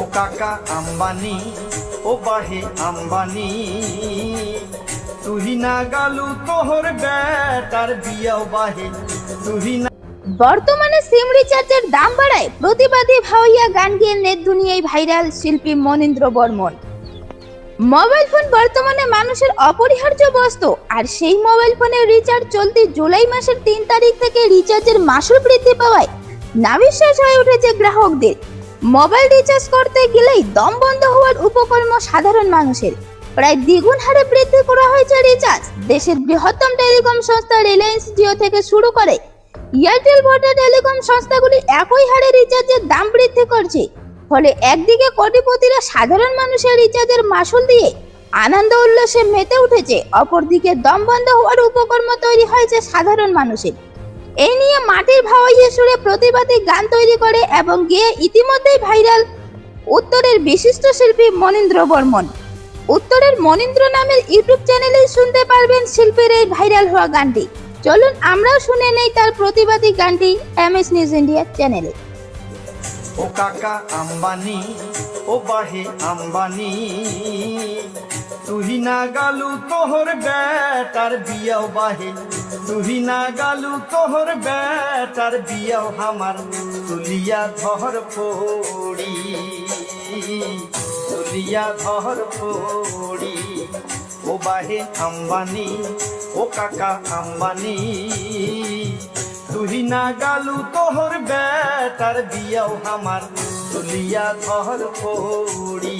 ও কাকা আম্বানি, ও বাহে আম্বানি তুহি না গালু তোহর বেটার বিয়াও বাহে তুহি না বর্তমানে সিম রিচার্জের দাম বাড়ায় প্রতিবাদী ভাওয়াইয়া গান গিয়ে নেট দুনিয়ায় ভাইরাল শিল্পী মনীন্দ্র বর্মন। মোবাইল ফোন বর্তমানে মানুষের অপরিহার্য বস্তু, আর সেই মোবাইল ফোনের রিচার্জ চলতি জুলাই মাসের তিন তারিখ থেকে রিচার্জের মাসুল বৃদ্ধি পাওয়ায় নাবিশ্বাস হয়ে উঠেছে গ্রাহকদের। মোবাইল রিচার্জ করতে গেলেই দম বন্ধ হওয়ার উপকর্ম সাধারণ মানুষের। প্রায় দ্বিগুণ হারে বৃদ্ধি করা হয়েছে রিচার্জ দেশের বৃহত্তম টেলিকম সংস্থা রিলায়েন্স জিও থেকে শুরু করে এয়ারটেল ভোডা টেলিকম সংস্থাগুলি একই হারে রিচার্জের দাম বৃদ্ধি করছে। ফলে একদিকে কোটিপতিরা সাধারণ মানুষের রিচার্জের মাসুল দিয়ে আনন্দ উল্লাসে মেতে উঠেছে, অপরদিকে দম বন্ধ হওয়ার উপকর্ম তৈরি হয়েছে সাধারণ মানুষের। এই নিয়ে মাটির ভাওয়াইয়ে সুরে প্রতিবাদী গান তৈরি করে এবং গেয়ে ইতিমধ্যেই ভাইরাল উত্তরের বিশিষ্ট শিল্পী মনীন্দ্র বর্মন। উত্তরের মনীন্দ্র নামের ইউটিউব চ্যানেলেই শুনতে পারবেন শিল্পীর এই ভাইরাল হওয়া গানটি। চলুন আমরাও শুনে নেই তার প্রতিবাদী গানটি এমএস নিউজ ইন্ডিয়া চ্যানেলে। ও কাকা আম্বানি, ও বাহে আম্বানি তুহি না গালু তোহর বেটার বিয়াও বাহে। তুহি না গালু তোহর বেটার বিয়াও হামার তুলিয়া ধর পড়ি। তুলিয়া ধর পড়ি। ও বাহে আম্বানি, ও কাকা আম্বানি। তুহি না গালু তোহর বেটার বিয়াও হামার তুলিয়া ধর পড়ি।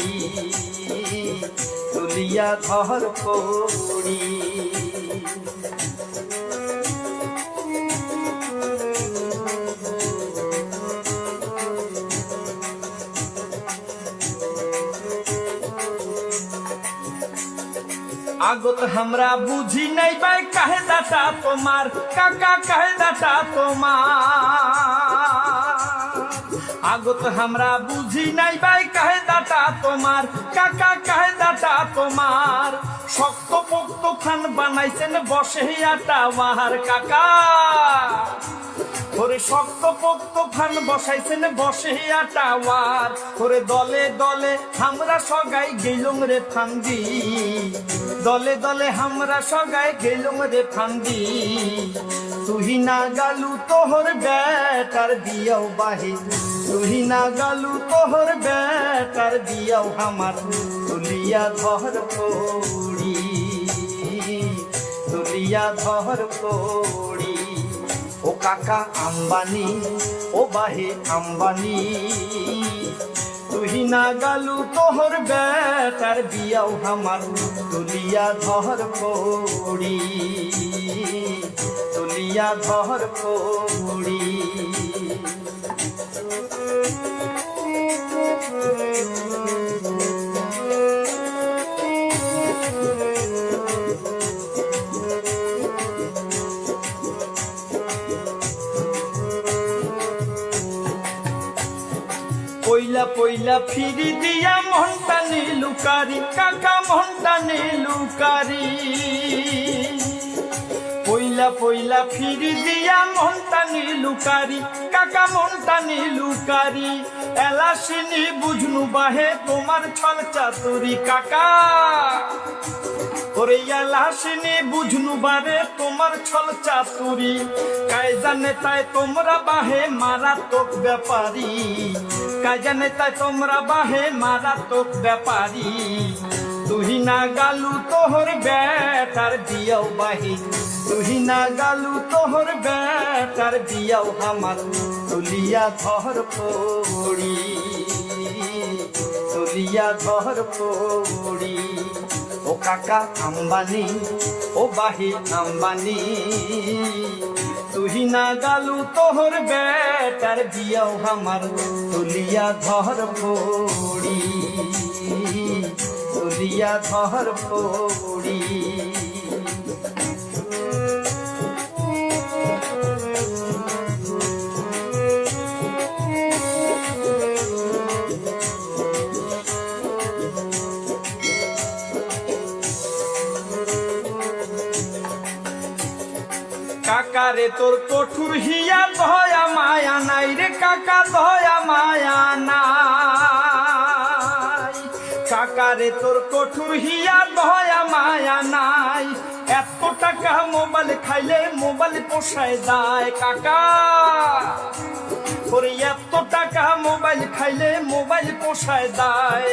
তুলিয়া ধর পড়ি। আগত হামরা বুঝি নাই পাই কাহে দাতা তোমার? কাকা, কাহে দাতা তোমার? আগত হামরা বুঝি নাই পাই কাহে দাতা তোমার? কাকা, কাহে দাতা তোমার? শক্ত পক্ত খান বানাইছেন বসে আটা আমার কাকা। ওরে শক্ত পোক্ত ফান বসাইছেন বসে আটাওয়ার ওরে দলে দলে আমরা সগাই গেলুম রে ফান্দি। দলে দলে আমরা সগাই গেলুম রে ফান্দি। তুহি না গালু তোহর বেটার দিয়াও বাহে। তুহি না গালু তোহর বেটার দিয়াও আমার। তুলিয়া ধর পড়ি। তুলিয়া ধর পড়ি। কাকা আম্বানি, ও বাহে আম্বানি। তুহি না গালু তোহর বেটার বিয়াও আমার তুলিয়া ধর পড়ি। তুলিয়া ধর পড়ি। পইলা ফিরি দিয়া মনটা লুকারি, কাকা মনটা লুকারি। পইলা পইলা ফিরি দিয়া মনটা লুকারি, কাকা মনটা লুকারি। এলাসিনি বুঝনু বাহে তোমার ছল চাতুরি, কাকা। ওরে এলাসিনি বুঝনু বারে, তোমার ছল চাতুরি। কায় জানে তোমরা বাহে মারাত্মক ব্যাপারী। কায় জানে তাই তোমরা বাহে মারাত্মক ব্যাপারী। তুহি না গালু তোহর বেটার দিয়াও বাহি। তুহি না গালু তোহর বেটার দিয়াও আমার তুলিয়া ধর পড়ি। তুলিয়া ধর পড়ি। ও কাকা আম্বানি, ও বাহি আম্বানি, তুহি না গালু তোহর বেটার দিয়াও আমার, তুলিয়া ধর পড়ি, তুলিয়া ধর পড়ি। কাকা রে তোর কঠুর হিয়া দয়া মায়া নাই রে কাকা, দয়া মায়া না কারে তোর কঠোর হিয়া দয়া মায়া নাই। এত টাকা মোবাইল খাইলে মোবাইল পোষায় যায় কাকা। ওরে এত টাকা মোবাইল খাইলে মোবাইল পোষায় দেয়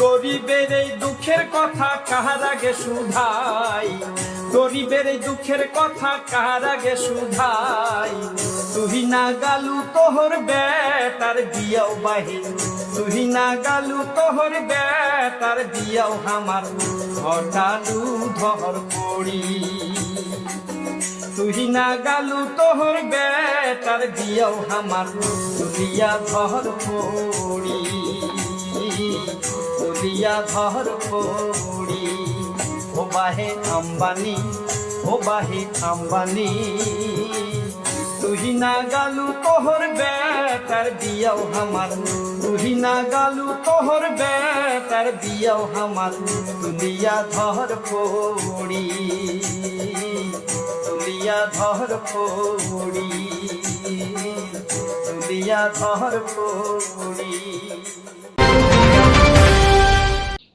গরিবের এই দুঃখের কথা কাহার আগে শুধাই গরিবের এই দুঃখের কথা কাহার আগে শুধাই? তুই না গালু তোহর বেটার বিয়াও বাহি। তুই না গালু তোহর বেটার বিয়াও আমার। ঘটালু ধর পড়ি। তুই না গালু তোহর বেটার বিয়াও আমার। তুলিয়া ধর পড়ি। তুলিয়া ধর পড়ি। বাহে আম্বানি, ও বাহে আম্বানি। তুই না গালু তোহর বেটার বিয়াও আমার তুই না গালু তোহর বেটার বিয়াও আমার তুলিয়া ধর পড়ি, তুলিয়া ধর পড়ি, তুলিয়া ধর পড়ি।